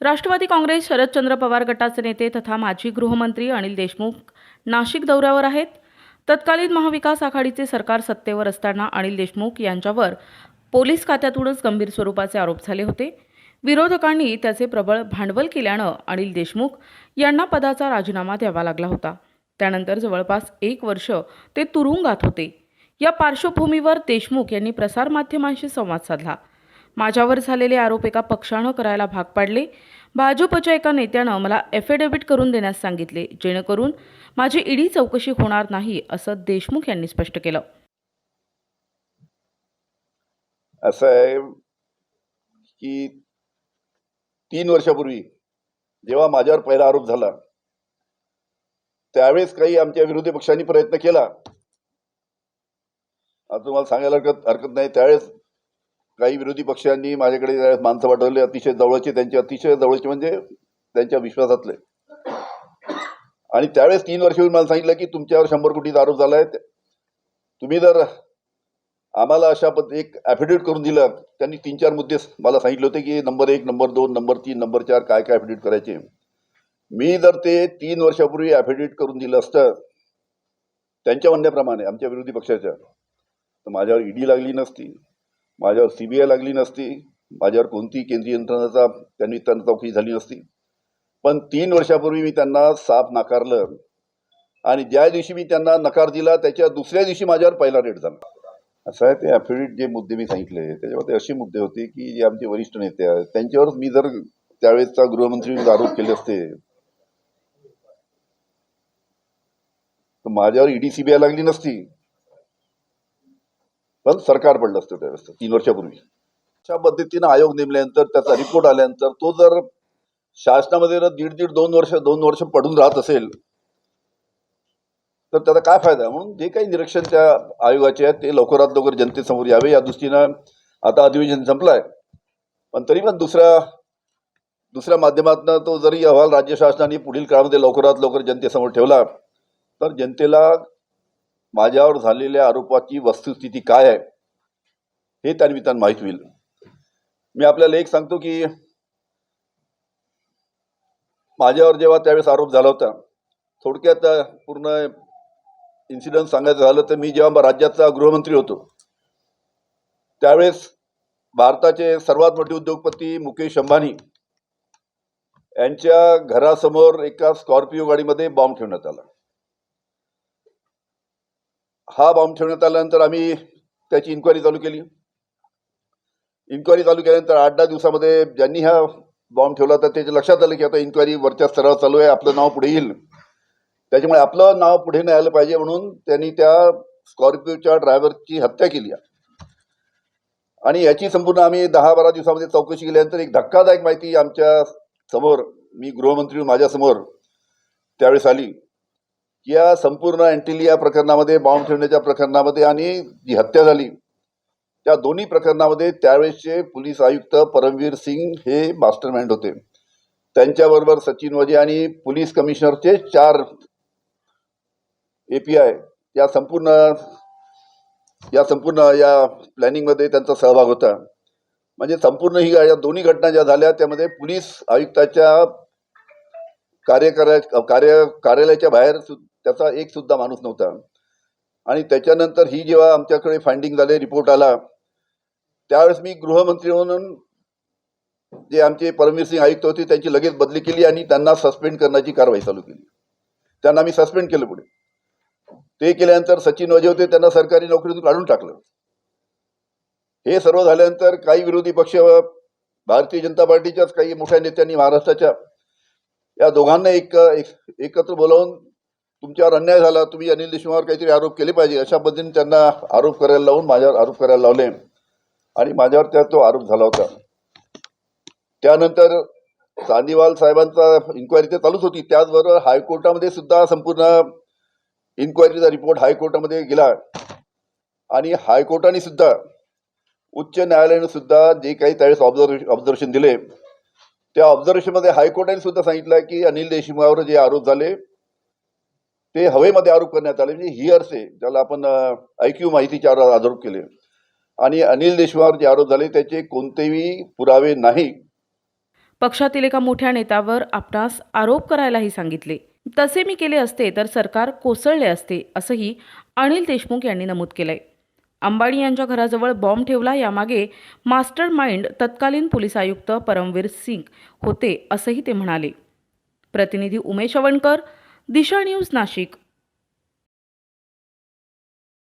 राष्ट्रवादी काँग्रेस शरदचंद्र पवार गटाचे नेते तथा माजी गृहमंत्री अनिल देशमुख नाशिक दौऱ्यावर आहेत. तत्कालीन महाविकास आघाडीचे सरकार सत्तेवर असताना अनिल देशमुख यांच्यावर पोलीस खात्यातूनच गंभीर स्वरूपाचे आरोप झाले होते. विरोधकांनी त्याचे प्रबळ भांडवल केल्यानं अनिल देशमुख यांना पदाचा राजीनामा द्यावा लागला होता. त्यानंतर जवळपास एक वर्ष ते तुरुंगात होते. या पार्श्वभूमीवर देशमुख यांनी प्रसारमाध्यमांशी संवाद साधला. माझ्यावर झालेले आरोप एका पक्षानं करायला भाग पाडले. भाजपच्या एका नेत्यानं मला एफिडेव्हिट करून देण्यास सांगितले जेणेकरून माझी ईडी चौकशी होणार नाही असं देशमुख यांनी स्पष्ट केलं. असं आहे की तीन वर्षापूर्वी जेव्हा माझ्यावर पहिला आरोप झाला त्यावेळेस काही आमच्या विरोधी पक्षांनी प्रयत्न केला. तुम्हाला सांगायला हरकत हरकत नाही त्यावेळेस काही विरोधी पक्षांनी माझ्याकडे माणसं पाठवले अतिशय जवळचे त्यांचे अतिशय जवळचे म्हणजे त्यांच्या विश्वासातले. आणि त्यावेळेस तीन वर्षापूर्वी मला सांगितलं की तुमच्यावर शंभर कोटीचा आरोप झाला आहे तुम्ही जर आम्हाला अशा पद एक ॲफिडेविट करून दिलं त्यांनी तीन चार मुद्दे मला सांगितले होते की नंबर एक नंबर दोन नंबर तीन नंबर चार काय काय ॲफिडेविट करायचे. मी जर ते तीन वर्षापूर्वी ॲफिडेविट करून दिलं असतं त्यांच्या म्हणण्याप्रमाणे आमच्या विरोधी पक्षाच्या तर माझ्यावर ईडी लागली नसती. माझ्यावर सी बी आय लागली नसती. माझ्यावर कोणतीही केंद्रीय यंत्रणाचा त्यांनी त्यांना चौकशी झाली नसती. पण तीन वर्षापूर्वी मी त्यांना साफ नाकारलं आणि ज्या दिवशी मी त्यांना नकार दिला त्याच्या दुसऱ्या दिवशी माझ्यावर पहिला रेट झाला. असं आहे ते ॲफिडेविट जे मुद्दे मी सांगितले त्याच्यामध्ये असे मुद्दे होते की जे आमचे वरिष्ठ नेते आहेत त्यांच्यावरच मी जर त्यावेळेसचा गृहमंत्री आरोप केले असते तर माझ्यावर ईडी सीबीआय लागली नसती. पण सरकार पडलं असतं त्यावेळेस तीन वर्षापूर्वी. अशा पद्धतीनं आयोग नेमल्यानंतर त्याचा रिपोर्ट आल्यानंतर तो जर शासनामध्ये जर दीड दीड दोन वर्ष दोन वर्ष पडून राहत असेल तर त्याचा काय फायदा? म्हणून जे काही निरीक्षण त्या आयोगाचे आहेत ते लवकरात लवकर जनतेसमोर यावे. या दृष्टीनं आता अधिवेशन संपलाय. पण तरी पण दुसऱ्या दुसऱ्या माध्यमातून तो जरी अहवाल राज्य शासनाने पुढील काळामध्ये लवकरात लवकर जनतेसमोर ठेवला तर जनतेला माझ्यावर झालेल्या आरोपाची वस्तुस्थिती काय आहे हे त्या निमित्तानं माहीत होईल. मी आपल्याला एक सांगतो की माझ्यावर जेव्हा त्यावेळेस आरोप झाला होता थोडक्यात पूर्ण इन्सिडंट सांगायचं झालं तर मी जेव्हा राज्याचा गृहमंत्री होतो त्यावेळेस भारताचे सर्वात मोठे उद्योगपती मुकेश अंबानी यांच्या घरासमोर एका स्कॉर्पिओ गाडीमध्ये बॉम्ब ठेवण्यात आला. हा बॉम्ब ठेवण्यात आल्यानंतर आम्ही त्याची इन्क्वायरी चालू केली. इन्क्वायरी चालू केल्यानंतर आठ दहा दिवसामध्ये ज्यांनी हा बॉम्ब ठेवला तर त्याच्या लक्षात आलं की आता इन्क्वायरी वरच्या स्तरावर चालू आहे आपलं नाव पुढे येईल. त्याच्यामुळे आपलं नाव पुढे नाही आलं पाहिजे म्हणून त्यांनी त्या स्कॉर्पिओच्या ड्रायव्हरची हत्या केली आणि याची संपूर्ण आम्ही दहा बारा दिवसामध्ये चौकशी केल्यानंतर एक धक्कादायक माहिती आमच्यासमोर मी गृहमंत्री माझ्यासमोर त्यावेळेस आली. या संपूर्ण अँटिलिया प्रकरणामध्ये बॉम्ब ठेवण्याच्या प्रकरणामध्ये आणि जी हत्या झाली त्या दोन्ही प्रकरणामध्ये त्यावेळेसचे पोलीस आयुक्त परमवीर सिंग हे मास्टरमाइंड होते. त्यांच्याबरोबर सचिन वजे आणि पोलीस कमिशनरचे चार ए पी आय या संपूर्ण या संपूर्ण या प्लॅनिंगमध्ये त्यांचा सहभाग होता. म्हणजे संपूर्ण ही या दोन्ही घटना ज्या झाल्या त्यामध्ये पोलीस आयुक्ताच्या कार्यकार्या कार्य कार्यालयाच्या बाहेर सु- त्याचा एक सुद्धा माणूस नव्हता. आणि त्याच्यानंतर ही जेव्हा आमच्याकडे फाइंडिंग झाले रिपोर्ट आला त्यावेळेस मी गृहमंत्री म्हणून जे आमचे परमवीर सिंग आयुक्त होते त्यांची लगेच बदली केली आणि त्यांना सस्पेंड करण्याची कारवाई चालू केली. त्यांना मी सस्पेंड केलं पुढे. ते केल्यानंतर सचिन वजे होते त्यांना सरकारी नोकरीतून काढून टाकलं. हे सर्व झाल्यानंतर काही विरोधी पक्ष भारतीय जनता पार्टीच्याच काही मोठ्या नेत्यांनी महाराष्ट्राच्या या दोघांना एक एक- एकत्र बोलावून तुमच्यावर अन्याय झाला तुम्ही अनिल देशमुखावर काहीतरी आरोप केले पाहिजे अशा पद्धतीने त्यांना आरोप करायला लावून माझ्यावर आरोप करायला लावले. आणि माझ्यावर त्या तो आरोप झाला होता. त्यानंतर चांदीवाल साहेबांचा इन्क्वायरी ते चालूच होती. त्याचबरोबर हायकोर्टामध्ये सुद्धा संपूर्ण इन्क्वायरीचा रिपोर्ट हायकोर्टामध्ये गेला. आणि हायकोर्टाने सुद्धा उच्च न्यायालयाने सुद्धा जे काही त्यावेळेस ऑब्झर्वेशन ऑब्झर्वेशन दिले त्या ऑब्झर्वेशनमध्ये हायकोर्टाने सुद्धा सांगितलं की अनिल देशमुखावर जे आरोप झाले ते हवेमध्ये आरोप करण्यात आले. म्हणजे आहे ज्याला आपण ऐक्यू माहितीच्या आरो- आरोप केले. आणि अनिल देशमुखावर जे आरोप झाले त्याचे कोणतेही पुरावे नाही. पक्षातील एका मोठ्या नेत्यावर आपणास आरोप करायलाही सांगितले. तसे मी केले असते तर सरकार कोसळले असते असंही अनिल देशमुख यांनी नमूद केलंय. अंबाणी यांच्या घराजवळ बॉम्ब ठेवला यामागे मास्टर माइंड तत्कालीन पोलीस आयुक्त परमवीर सिंग होते असंही ते म्हणाले. प्रतिनिधी उमेश अवणकर दिशा न्यूज नाशिक.